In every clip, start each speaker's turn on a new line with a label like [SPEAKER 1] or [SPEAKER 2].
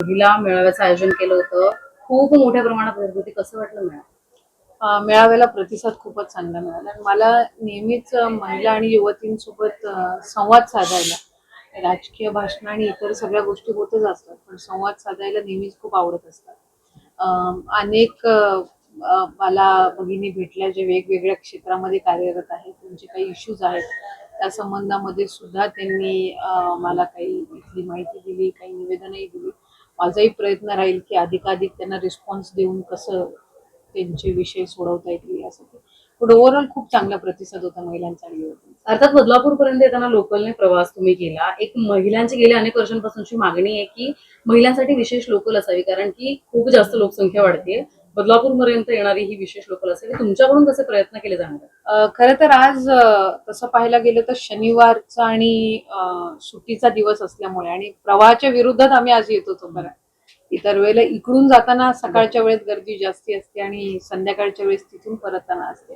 [SPEAKER 1] होळीला मेळाव्याचं आयोजन केलं होतं. खूप मोठ्या प्रमाणात गर्दी होती कसं वाटलं मेळावा
[SPEAKER 2] मेळाव्याला प्रतिसाद खूपच चांगला मिळाला. आणि मला नेहमीच महिला आणि युवतींसोबत संवाद साधायला राजकीय भाषण आणि इतर सगळ्या गोष्टी होतच असतात पण संवाद साधायला नेहमीच खूप आवडत असतात. अनेक मला भगिनी भेटल्या जे वेगवेगळ्या क्षेत्रामध्ये कार्यरत आहेत त्यांचे काही इश्यूज आहेत. त्या संबंधामध्ये सुद्धा त्यांनी मला काही इथली माहिती दिली काही निवेदनही दिली. माझाही प्रयत्न राहील की अधिकाधिक त्यांना रिस्पॉन्स देऊन कसं त्यांचे विषय सोडवता येतील यासाठी. पण ओव्हरऑल खूप चांगला प्रतिसाद होता महिलांचा
[SPEAKER 1] अर्थात बदलापूर पर्यंत येताना लोकलने प्रवास तुम्ही केला. एक महिलांची गेल्या अनेक वर्षांपासूनची मागणी आहे की महिलांसाठी विशेष लोकल असावी कारण की खूप जास्त लोकसंख्या वाढते बदलापूर पर्यंत येणारी ही विशेष लोकल असेल तुमच्याकडून कसे प्रयत्न केले जाणार
[SPEAKER 2] खरं तर आज तसं पाहायला गेलं तर शनिवारचा आणि सुट्टीचा दिवस असल्यामुळे आणि प्रवाहाच्या विरुद्धात आम्ही आज येत होतो बरं. इतर वेळेला इकडून जाताना सकाळच्या वेळेत गर्दी जास्ती असते आणि संध्याकाळच्या वेळेस तिथून परतताना असते.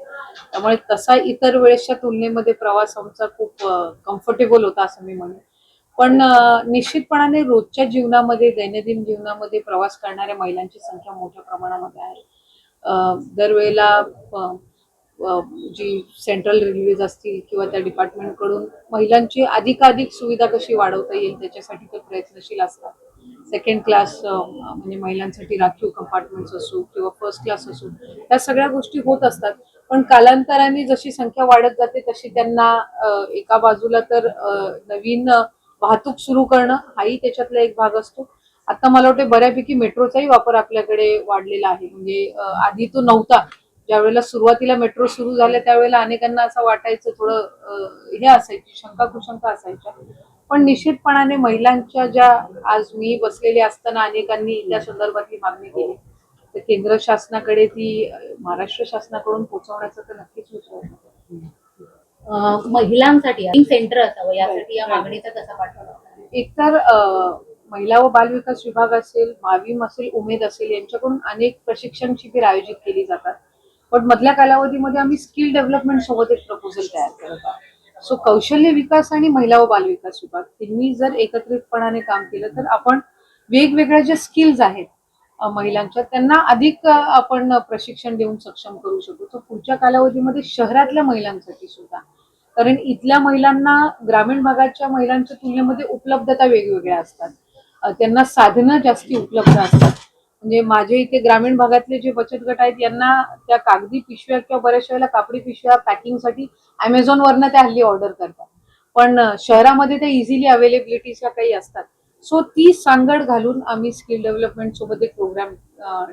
[SPEAKER 2] त्यामुळे तसा इतर वेळेसच्या तुलनेमध्ये प्रवास आमचा खूप कम्फर्टेबल होता असं मी म्हणेन. पण निश्चितपणाने रोजच्या जीवनामध्ये दैनंदिन जीवनामध्ये प्रवास करणाऱ्या महिलांची संख्या मोठ्या प्रमाणामध्ये आहे. दरवेळेला जी सेंट्रल रेल्वेज असतील किंवा त्या डिपार्टमेंटकडून महिलांची अधिकाधिक सुविधा कशी वाढवता येईल त्याच्यासाठी ते प्रयत्नशील असतात. सेकंड क्लास म्हणजे महिलांसाठी राखीव कंपार्टमेंट्स असो किंवा फर्स्ट क्लास असो त्या सगळ्या गोष्टी होत असतात. पण कालांतराने जशी संख्या वाढत जाते तशी त्यांना एका बाजूला तर नवीन वाहतूक सुरू करणं हाही त्याच्यातला एक भाग असतो. आता मला वाटतं बऱ्यापैकी मेट्रोचाही वापर आपल्याकडे वाढलेला आहे. म्हणजे आधी तो नव्हता. ज्यावेळेला सुरुवातीला मेट्रो सुरू झाल्या त्यावेळेला अनेकांना असं वाटायचं थोडं हे असायची शंका कुशंका असायच्या. पण निश्चितपणाने महिलांच्या ज्या आज मी बसलेले असताना अनेकांनी त्या संदर्भातली मागणी केली. तर केंद्र शासनाकडे ती महाराष्ट्र शासनाकडून पोहोचवण्याचा तर नक्कीच विचार
[SPEAKER 3] महिलांसाठी सेंटर असावं यासाठी या मागणीचा कसा पाठवला
[SPEAKER 2] एकतर महिला व बालविकास विभाग असेल माविम असेल उमेद असेल यांच्याकडून अनेक प्रशिक्षण शिबिर आयोजित केली जातात. पण मधल्या कालावधीमध्ये आम्ही स्किल डेव्हलपमेंट सोबत एक प्रपोजल तयार करत आहोत. सो कौशल्य विकास आणि महिला व बालविकास विभाग त्यांनी जर एकत्रितपणाने काम केलं तर आपण वेगवेगळ्या ज्या स्किल्स आहेत महिलांच्या त्यांना अधिक आपण प्रशिक्षण देऊन सक्षम करू शकतो तर पुढच्या कालावधीमध्ये शहरातल्या महिलांसाठी सुद्धा कारण इथल्या महिलांना ग्रामीण भागाच्या महिलांच्या तुलनेमध्ये उपलब्धता वेगवेगळ्या असतात. त्यांना साधनं जास्ती उपलब्ध असतात. म्हणजे माझे इथे ग्रामीण भागातले जे बचत गट आहेत यांना त्या कागदी पिशव्या किंवा बऱ्याचशा वेळेला कापडी पिशव्या पॅकिंगसाठी अमेझॉन वरनं त्या हल्ली ऑर्डर करतात. पण शहरामध्ये त्या इझिली अवेलेबिलिटीच्या काही असतात. सो ती सांगड घालून आम्ही स्किल डेव्हलपमेंट सोबत एक प्रोग्राम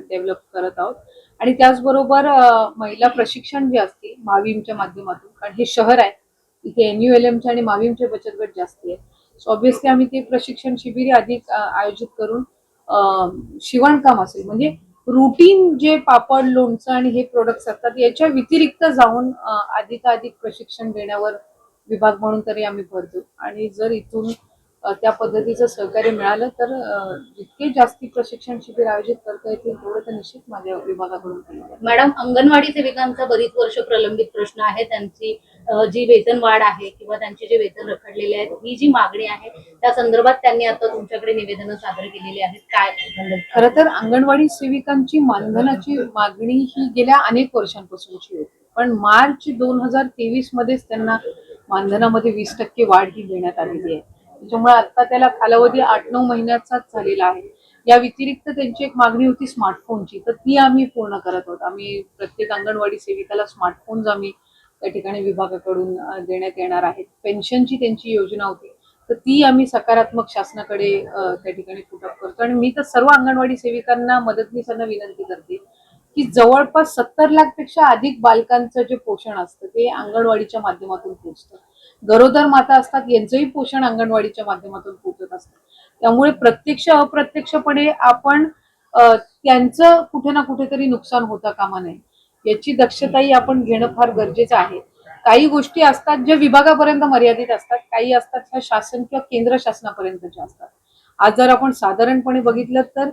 [SPEAKER 2] डेव्हलप करत आहोत. आणि त्याचबरोबर महिला प्रशिक्षण जे असते महावीमच्या माध्यमातून कारण हे शहर आहे इथे एन यू एल एमचे आणि माविमचे बचत गट जास्ती आहे सो ऑब्विसली आम्ही ते प्रशिक्षण शिबिर अधिक आयोजित करून शिवणकाम असेल. म्हणजे रुटीन जे पापड लोणचं आणि हे प्रोडक्ट्स असतात याच्या व्यतिरिक्त जाऊन अधिकाधिक प्रशिक्षण देण्यावर विभाग म्हणून तरी आम्ही भर देऊ. आणि जर इथून त्या पद्धतीचं सहकार्य मिळालं तर जितके जास्ती प्रशिक्षण शिबिर आयोजित करता येतील तेवढं तर निश्चित माझ्या विभागाकडून.
[SPEAKER 3] मॅडम अंगणवाडी सेविकांचा बरीच वर्ष प्रलंबित प्रश्न आहे त्यांची जी वेतन वाढ आहे किंवा त्यांचे जे वेतन रखडलेले आहेत ही जी मागणी आहे त्या संदर्भात त्यांनी आता तुमच्याकडे निवेदनं सादर केलेली आहेत काय?
[SPEAKER 2] खरं तर अंगणवाडी सेविकांची मानधनाची मागणी ही गेल्या अनेक वर्षांपासूनची होती पण मार्च दोन हजार तेवीस मध्येच त्यांना मानधनामध्ये वीस टक्के वाढ ही देण्यात आलेली आहे त्याच्यामुळे आता त्याला कालावधी आठ नऊ महिन्याचाच झालेला आहे. या व्यतिरिक्त त्यांची एक मागणी होती स्मार्टफोनची तर ती आम्ही पूर्ण करत आहोत. आम्ही प्रत्येक अंगणवाडी सेविकाला स्मार्टफोन्स आम्ही त्या ठिकाणी विभागाकडून देण्यात येणार आहेत. पेन्शनची त्यांची योजना होती. तर ती आम्ही सकारात्मक शासनाकडे त्या ठिकाणी पुटअप करतो. आणि मी तर सर्व अंगणवाडी सेविकांना मदतनीसांना विनंती करते की जवळपास सत्तर लाखपेक्षा अधिक बालकांचं जे पोषण असतं ते अंगणवाडीच्या माध्यमातून पोहोचतं गरोदर माता असतात यांचंही पोषण अंगणवाडीच्या माध्यमातून पोचत असतं. त्यामुळे प्रत्यक्ष अप्रत्यक्षपणे आपण त्यांचं कुठे ना कुठेतरी नुकसान होता कामा नये. याची दक्षताही आपण घेणं फार गरजेचं आहे. काही गोष्टी असतात ज्या विभागापर्यंत मर्यादित असतात काही असतात ह्या शासन किंवा केंद्र शासनापर्यंतच्या असतात. आज जर आपण साधारणपणे बघितलं तर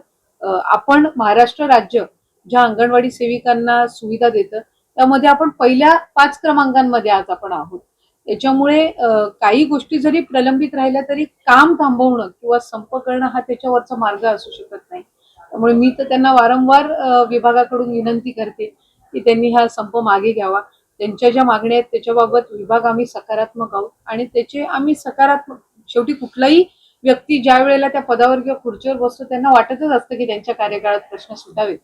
[SPEAKER 2] आपण महाराष्ट्र राज्य ज्या अंगणवाडी सेविकांना सुविधा देतं त्यामध्ये आपण पहिल्या पाच क्रमांकांमध्ये आज आपण आहोत. त्याच्यामुळे काही गोष्टी जरी प्रलंबित राहिल्या तरी काम थांबवणं किंवा संप करणं हा त्याच्यावरचा मार्ग असू शकत नाही. त्यामुळे मी तर त्यांना वारंवार विभागाकडून विनंती करते की त्यांनी हा संप मागे घ्यावा. त्यांच्या ज्या मागण्या आहेत त्याच्याबाबत विभाग आम्ही सकारात्मक आहोत आणि त्याचे आम्ही सकारात्मक शेवटी कुठलाही व्यक्ती ज्या वेळेला त्या पदावर किंवा खुर्चीवर बसतो त्यांना वाटतच असतं की त्यांच्या कार्यकाळात प्रश्न सुटावेत.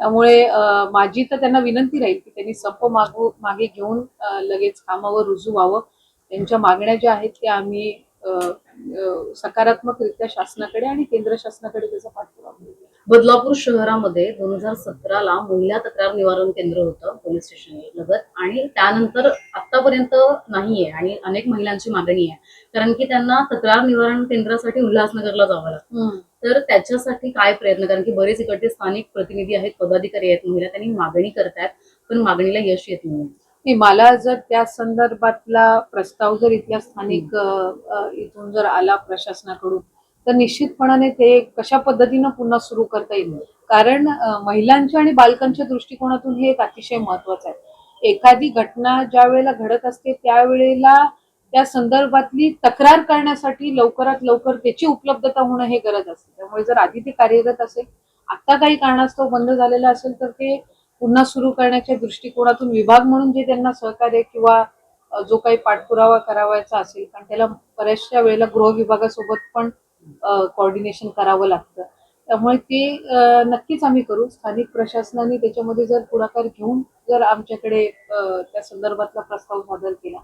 [SPEAKER 2] त्यामुळे माझी तर त्यांना विनंती राहील की त्यांनी संप मागू मागे घेऊन लगेच कामावर रुजू व्हावं. त्यांच्या मागण्या ज्या आहेत त्या आम्ही सकारात्मकरित्या शासनाकडे आणि केंद्र शासनाकडे त्याचा पाठपुरावा
[SPEAKER 1] बदलापूर शहरामध्ये दोन हजार सतराला महिला तक्रार निवारण केंद्र होतं पोलीस स्टेशन लगत. आणि त्यानंतर आतापर्यंत नाहीये आणि अनेक महिलांची मागणी आहे. कारण की त्यांना तक्रार निवारण केंद्रासाठी उल्हासनगरला जावं लागतं. तर त्याच्यासाठी काय प्रयत्न? कारण की बरेच इकडचे स्थानिक प्रतिनिधी आहेत पदाधिकारी आहेत महिला त्यांनी मागणी करतायत पण मागणीला यश येत नाही
[SPEAKER 2] मला जर त्या संदर्भातला प्रस्ताव जर इथल्या स्थानिक इथून जर आला प्रशासनाकडून तर निश्चितपणाने ते कशा पद्धतीनं पुन्हा सुरू करता येईल? कारण महिलांच्या आणि बालकांच्या दृष्टिकोनातून हे एक अतिशय महत्वाचं आहे. एखादी घटना ज्या वेळेला घडत असते त्यावेळेला त्या संदर्भातली तक्रार करण्यासाठी लवकरात लवकर त्याची उपलब्धता होणं हे गरज असते. त्यामुळे जर आधी ते कार्यरत असेल आता काही कारणास्तव बंद झालेलं असेल तर ते पुन्हा सुरू करण्याच्या दृष्टिकोनातून विभाग म्हणून जे त्यांना सहकार्य किंवा जो काही पाठपुरावा करावायचा असेल कारण त्याला बऱ्याचशा वेळेला गृह विभागासोबत पण कॉर्डिनेशन करावं लागतं. त्यामुळे ते नक्कीच आम्ही करू. स्थानिक प्रशासनाने त्याच्यामध्ये जर पुढाकार घेऊन जर आमच्याकडे त्या संदर्भातला प्रस्ताव सादर केला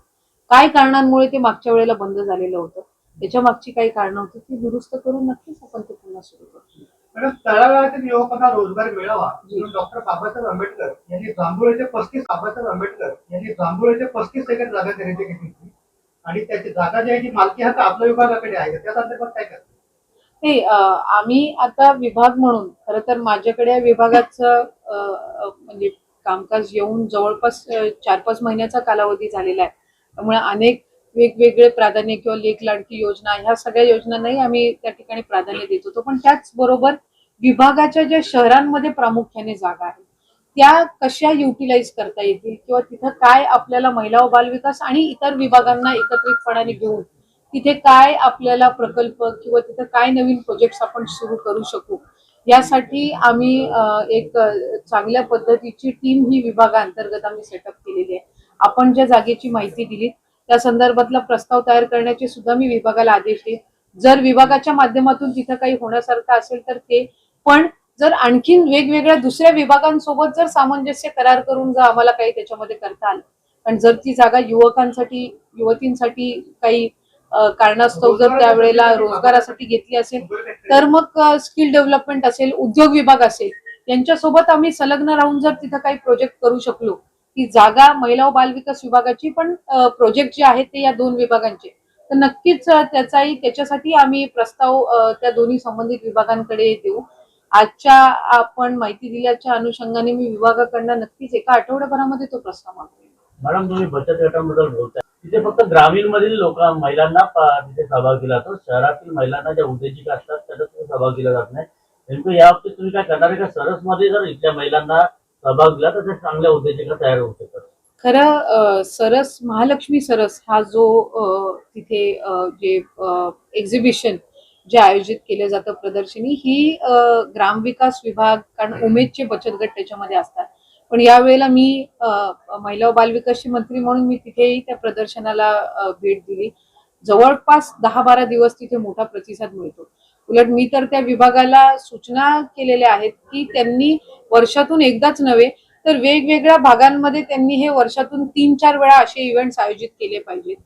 [SPEAKER 2] काय कारणांमुळे ते मागच्या वेळेला बंद झालेलं होतं? त्याच्या मागची काही कारणं होती ती दुरुस्त करून नक्कीच आपण ते पुन्हा सुरू करू.
[SPEAKER 4] मॅडम तळागाळातील युवकांना रोजगार मिळावा. म्हणून डॉक्टर बाबासाहेब आंबेडकर यांनी जांभुळेचे पस्तीस बाबासाहेब आंबेडकर यांनी जांभुळेचे पस्तीस सेकंड जागा खरेदी केली आणि त्याची जागा जी आहे ती मालकी हक्क आपल्या विभागाकडे आहे. त्या अंतर्गत काय करतात
[SPEAKER 2] नाही आम्ही आता विभाग म्हणून खरं तर माझ्याकडे या विभागाचं म्हणजे कामकाज येऊन जवळपास चार पाच महिन्याचा कालावधी झालेला आहे. त्यामुळे अनेक वेगवेगळे प्राधान्य किंवा लेख लाडकी योजना ह्या सगळ्या योजनांनाही आम्ही त्या ठिकाणी प्राधान्य देत होतो. पण त्याचबरोबर विभागाच्या ज्या शहरांमध्ये प्रामुख्याने जागा आहेत त्या कशा युटिलाइज करता येतील? किंवा तिथं काय आपल्याला महिला व बालविकास आणि इतर विभागांना एकत्रितपणाने घेऊन तिथे काय आपल्याला प्रकल्प किंवा तिथे काय नवीन प्रोजेक्ट्स आपण सुरू करू शकू? यासाठी आम्ही एक चांगल्या पद्धतीची टीम ही विभागाअंतर्गत आम्ही सेटअप केलेली आहे. आपण ज्या जागेची माहिती दिली त्या संदर्भातला प्रस्ताव तयार करण्याचे सुद्धा मी विभागाला आदेश देईन. जर विभागाच्या माध्यमातून तिथं काही होण्यासारखं असेल तर ते. पण जर आणखीन वेगवेगळ्या दुसऱ्या विभागांसोबत जर सामंजस्य करार करून जर आम्हाला काही त्याच्यामध्ये करता आलं. पण जर ती जागा युवकांसाठी युवतींसाठी काही कारणास्तव जर त्यावेळेला रोजगारासाठी घेतली असेल तर मग स्किल डेव्हलपमेंट असेल उद्योग विभाग असेल यांच्यासोबत आम्ही संलग्न राहून जर तिथं काही प्रोजेक्ट करू शकलो की जागा महिला व बालविकास विभागाची पण प्रोजेक्ट जे आहेत ते या दोन विभागांचे. तर नक्कीच त्याचाही त्याच्यासाठी आम्ही प्रस्ताव त्या दोन्ही संबंधित विभागांकडे देऊ. आजच्या आपण माहिती दिल्याच्या अनुषंगाने मी विभागाकडनं नक्कीच एका आठवड्याभरामध्ये तो प्रस्ताव मागतो
[SPEAKER 5] मॅडम तुम्ही बचत गटाबद्दल बोलताय. तिथे फक्त ग्रामीण मधील लोक महिलांना तिथे सहभाग दिला जातो. शहरातील महिलांना ज्या उद्योजिका असतात त्याचा तिथे सहभाग दिला जात नाही. नेमकं या बाबतीत तुम्ही काय करणार आहे? का सरसमध्ये जर इथल्या महिलांना सहभाग दिला तर त्या चांगल्या उद्योजिका तयार होऊ शकतात.
[SPEAKER 2] खरं सरस महालक्ष्मी सरस हा जो तिथे जे एक्झिबिशन जे आयोजित केलं जातं प्रदर्शनी ही ग्रामविकास विभाग कारण उमेदचे बचत गट त्याच्यामध्ये असतात. पण यावेळेला मी महिला व बालविकासची मंत्री म्हणून मी तिथेही त्या प्रदर्शनाला भेट दिली. जवळपास दहा बारा दिवस तिथे मोठा प्रतिसाद मिळतो. उलट मी तर त्या विभागाला सूचना केलेल्या आहेत की त्यांनी वर्षातून एकदाच नव्हे तर वेगवेगळ्या भागांमध्ये त्यांनी हे वर्षातून तीन चार वेळा असे इव्हेंट्स आयोजित केले पाहिजेत.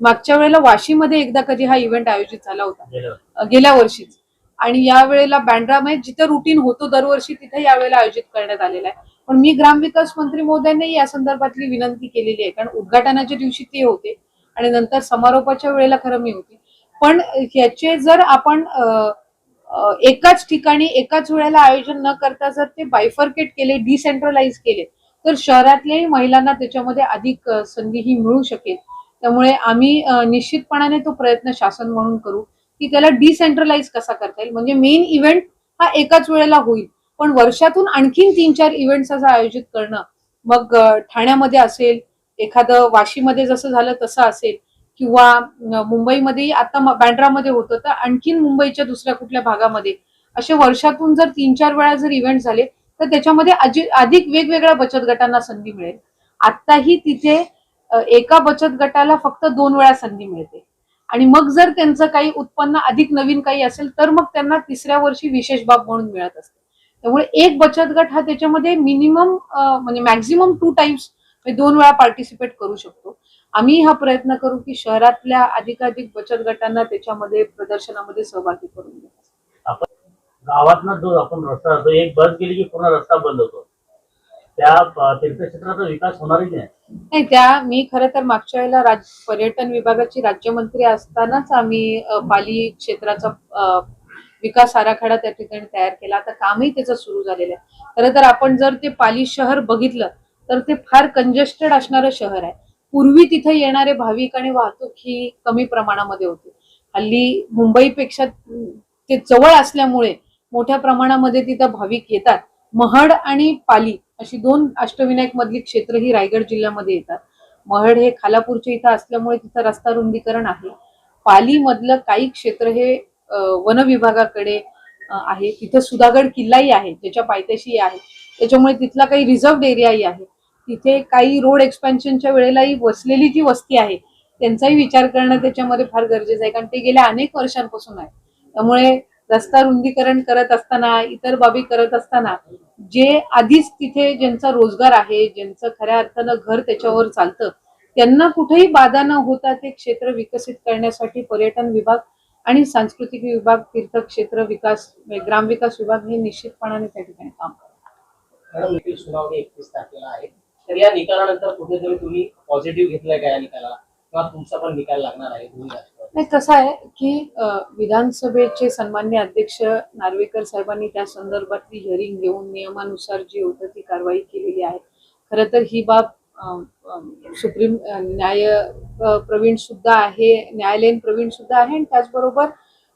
[SPEAKER 2] मागच्या वेळेला वाशीमध्ये एकदा कधी हा इव्हेंट आयोजित झाला होता.
[SPEAKER 5] गेल्या
[SPEAKER 2] वर्षीच. आणि या वेळेला बँड्रामध्ये जिथं रुटीन होतो दरवर्षी तिथे यावेळेला आयोजित करण्यात आलेला आहे. पण मी ग्रामविकास मंत्री महोदयांनी या संदर्भातली विनंती केलेली आहे. कारण उद्घाटनाच्या दिवशी ते होते आणि नंतर समारोपाच्या वेळेला खरं मी होते. पण ह्याचे जर आपण एकाच ठिकाणी एकाच वेळेला आयोजन न करता जर ते बायफर्केट केले डिसेंट्रलाइज केले तर शहरातल्याही महिलांना त्याच्यामध्ये अधिक संधीही संधी ही मिळू शकेल. त्यामुळे आम्ही निश्चितपणाने तो प्रयत्न शासन म्हणून करू की त्याला डिसेंट्रलाइज कसा करता येईल. म्हणजे मेन इव्हेंट हा एकाच वेळेला होईल. पण वर्षातून आणखीन तीन चार इव्हेंट्स असं आयोजित करणं मग ठाण्यामध्ये असेल एखादं वाशीमध्ये जसं झालं तसं असेल किंवा मुंबईमध्येही मुंबईमध्ये आता बँड्रामध्ये होतं तर आणखीन मुंबईच्या दुसऱ्या कुठल्या भागामध्ये. असे वर्षातून जर तीन चार वेळा जर इव्हेंट झाले तर त्याच्यामध्ये अधिक वेगवेगळ्या बचत गटांना संधी मिळेल. आत्ताही तिथे एका बचत गटाला फक्त दोन वेळा संधी मिळते. आणि मग जर त्यांचं काही उत्पन्न अधिक नवीन काही असेल तर मग त्यांना तिसऱ्या वर्षी विशेष बाब म्हणून मिळत असते. त्यामुळे एक बचत गट हा त्याच्यामध्ये मिनिमम म्हणजे मॅक्झिमम टू टाइम्स दोन वेळा पार्टिसिपेट करू शकतो. आम्ही हा प्रयत्न करू की शहरातल्या अधिकाधिक बचत गटांना त्याच्यामध्ये प्रदर्शनामध्ये सहभागी करून घेऊ
[SPEAKER 5] गावातनं जो आपण रस्ता एक बस गेली की पूर्ण रस्ता बंद होतो. त्या अ, तीर्थक्षेत्राचा विकास होणारच नाही.
[SPEAKER 2] नाही त्या मी खरं तर मागच्या वेळेला राज पर्यटन विभागाची राज्यमंत्री असतानाच आम्ही पाली क्षेत्राचा विकास आराखडा त्या ठिकाणी तयार केला. आता कामही त्याचं सुरू झालेलं आहे. खरं तर आपण जर ते पाली शहर बघितलं तर ते फार कंजेस्टेड असणारं शहर आहे. पूर्वी तिथे येणारे भाविक आणि वाहतूक ही कमी प्रमाणामध्ये होती. हल्ली मुंबईपेक्षा ते जवळ असल्यामुळे मोठ्या प्रमाणामध्ये तिथं भाविक येतात. महड आणि पाली अशी दोन अष्टविनायक मधली क्षेत्र ही रायगड जिल्ह्यामध्ये येतात. महड हे खालापूरच्या इथं असल्यामुळे तिथं रस्ता रुंदीकरण आहे. पाली मधलं काही क्षेत्र हे वन विभागाकडे आहे. तिथे सुधागड किल्लाही आहे ज्याच्या पायथ्याशी आहे. त्याच्यामुळे तिथला काही रिझर्व्ह एरियाही आहे. तिथे काही रोड एक्सपेन्शनच्या वेळेलाही वसलेली जी वस्ती आहे त्यांचाही विचार करणं त्याच्यामध्ये फार गरजेचं आहे. कारण ते गेल्या अनेक वर्षांपासून आहे. त्यामुळे रस्ता रुंदीकरण करत असताना इतर बाबी करत असताना जे आधीच तिथे ज्यांचा रोजगार आहे ज्यांचं खऱ्या अर्थानं घर त्याच्यावर चालतं त्यांना कुठेही बाधा न होता ते क्षेत्र विकसित करण्यासाठी पर्यटन विभाग आणि सांस्कृतिक विभाग तीर्थक्षेत्र विकास ग्रामविकास विभाग हे निश्चितपणाने त्या ठिकाणी काम करतात.
[SPEAKER 6] सुनावणी एकतीस तारखेला आहे. तर या निकालानंतर कुठेतरी तुम्ही पॉझिटिव्ह घेतलाय का या निकालाला? किंवा तुमचा पण निकाल लागणार आहे
[SPEAKER 2] नाही कसं आहे की विधानसभेचे सन्मान्य अध्यक्ष नार्वेकर साहेबांनी त्या संदर्भातली हिअरिंग घेऊन नियमानुसार जी होतं ती कारवाई केलेली आहे. खरं तर ही बाब सुप्रीम न्याय प्रवीण सुद्धा आहे न्यायालयीन प्रवीण सुद्धा आहे आणि त्याचबरोबर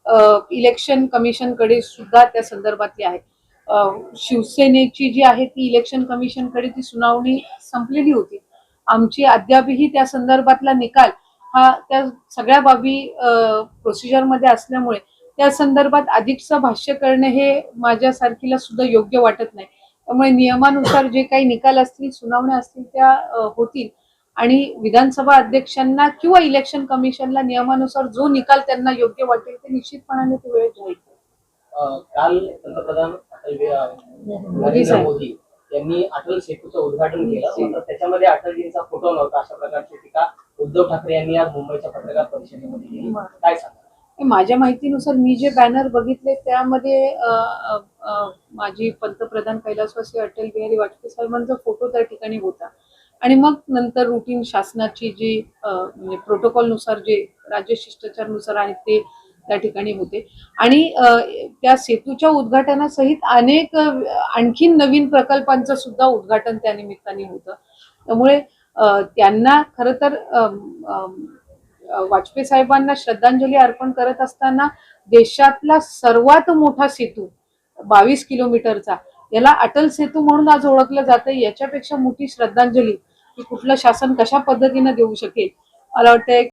[SPEAKER 2] अ, इलेक्शन कमिशनकडे सुद्धा त्या संदर्भातली आहे. शिवसेनेची जी आहे ती इलेक्शन कमिशनकडे ती सुनावणी संपलेली होती. आमची अद्यापही त्या संदर्भातला निकाल हा त्या सगळ्या बाबी प्रोसिजरमध्ये असल्यामुळे त्या संदर्भात अधिकचं भाष्य करणं हे माझ्यासारखीला सुद्धा योग्य वाटत नाही. त्यामुळे नियमानुसार जे काही निकाल असतील सुनावण्या असतील त्या होतील आणि विधानसभा अध्यक्षांना किंवा इलेक्शन कमिशनला नियमानुसार जो निकाल त्यांना योग्य वाटेल ते निश्चितपणाने ते वेळ जाहीर करतील.
[SPEAKER 6] अं, काल पंतप्रधान नरेंद्र. मोदी यांनी अटल सेतूचं उद्घाटन केलं त्याच्यामध्ये अटलजींचा फोटो नव्हता अशा प्रकारची टीका उद्धव ठाकरे यांनी आज मुंबईच्या पत्रकार परिषदेमध्ये केली. काय सांगा
[SPEAKER 2] माझ्या माहितीनुसार मी जे बॅनर बघितले त्यामध्ये माझी पंतप्रधान कैलासवासी अटल बिहारी वाजपेयी साहेबांचा फोटो त्या ठिकाणी होता. आणि मग नंतर रुटीन शासनाची जी म्हणजे प्रोटोकॉलनुसार जे राज्य शिष्टाचारनुसार आहेत ते त्या ठिकाणी होते. आणि त्या सेतूच्या उद्घाटनासहित अनेक आणखीन नवीन प्रकल्पांचं सुद्धा उद्घाटन त्या निमित्ताने होतं. त्यामुळे त्यांना खरं तर अ, वाजपेयी साहेबांना श्रद्धांजली अर्पण करत असताना देशातला सर्वात मोठा सेतू बावीस किलोमीटरचा याला अटल सेतू म्हणून आज ओळखलं जातं याच्यापेक्षा मोठी श्रद्धांजली की कुठलं शासन कशा पद्धतीनं देऊ शकेल? मला वाटतंय